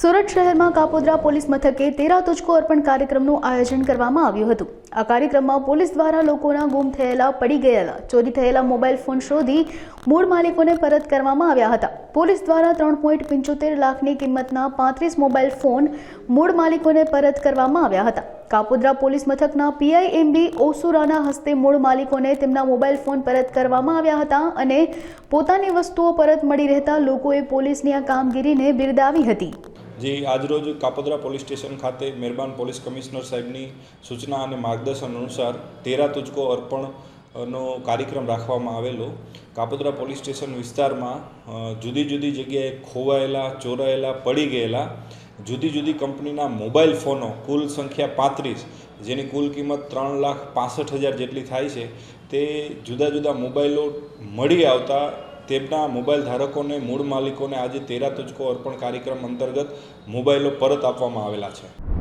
સુરત શહેરમાં કાપોદ્રા પોલીસ મથકે તેરા તુજકો અર્પણ કાર્યક્રમનું આયોજન કરવામાં આવ્યું હતું. આ કાર્યક્રમમાં પોલીસ દ્વારા લોકોના ગુમ થયેલા, પડી ગયેલા, ચોરી થયેલા મોબાઈલ ફોન શોધી મૂળ માલિકોને પરત કરવામાં આવ્યા હતા. પોલીસ દ્વારા ત્રણ પોઈન્ટ પંચોતેર લાખની કિંમતના પાંત્રીસ મોબાઈલ ફોન મૂળ માલિકોને પરત કરવામાં આવ્યા હતા. કાપોદ્રા પોલીસ મથકના પીઆઈએમડી ઓસુરાના હસ્તે મૂળ માલિકોને તેમના મોબાઈલ ફોન પરત કરવામાં આવ્યા હતા અને પોતાની વસ્તુઓ પરત મળી રહેતા લોકોએ પોલીસની આ કામગીરીને બિરદાવી હતી. જે આજરોજ કાપોદ્રા પોલીસ સ્ટેશન ખાતે મહેરબાન પોલીસ કમિશનર સાહેબની સૂચના અને માર્ગદર્શન અનુસાર તેરા તુજકો અર્પણ નો કાર્યક્રમ રાખવામાં આવેલો. કાપોદ્રા પોલીસ સ્ટેશન વિસ્તારમાં જુદી જુદી જગ્યાએ ખોવાયેલા, ચોરાયેલા, પડી ગયેલા, જુદી જુદી કંપનીના મોબાઈલ ફોનો, કુલ સંખ્યા પાંત્રીસ, જેની કુલ કિંમત ત્રણ લાખ પાસઠ હજાર જેટલી થાય છે, તે જુદા જુદા મોબાઈલો મળી આવતા તેમના મોબાઈલ ધારકોને, મૂળ માલિકોને આજે તેરા તુજકો અર્પણ કાર્યક્રમ અંતર્ગત મોબાઈલો પરત આપવામાં આવેલા છે.